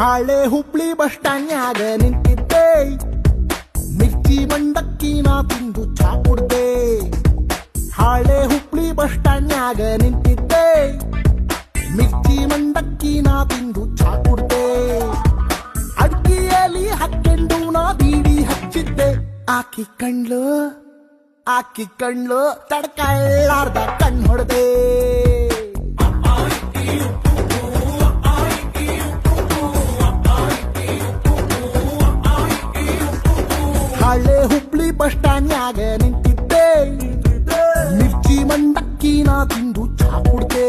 ಹಾಳೆ ಹುಬ್ಳಿ ಬಸ್ ಸ್ಟ್ಯಾಂಡ್ನ್ಯಾಗ ನಿಂತಿದ್ದೆ. ಮಿರ್ಚಿ ಮಂಡಕ್ಕಿ ನಾ ತಿಂದು ಚಾ ಕುಡ್ದೆ. ಹಾಳೆ ಹುಬ್ಳಿ ಬಸ್ ಸ್ಟ್ಯಾಂಡ್ನ್ಯಾಗ ನಿಂತಿದ್ದೆ. ಮಿರ್ಚಿ ಮಂಡಕ್ಕಿ ನಾ ತಿಂದು ಚಾ ಕುಡ್ದೆ. ಅಡ್ಗಿಯಲ್ಲಿ ಹಾಕೊಂಡು ನಾ ಬೀಡಿ ಹಚ್ಚಿದ್ದೆ. ಆಕಿ ಕಣ್ಲು ಆಕಿ ಕಣ್ಲು ತಡ್ಕಳ್ಳಾರ್ದ ಹಳೆ ಹುಬ್ಳಿ ಬಸ್ ಸ್ಟ್ಯಾಂಡ್ ನ್ಯಾಗ ನಿಂತಿದ್ದೆ. ಮಿರ್ಚಿ ಮಂಡಕ್ಕಿನ ತಿಂದು ಚಾ ಕುಡ್ದೆ.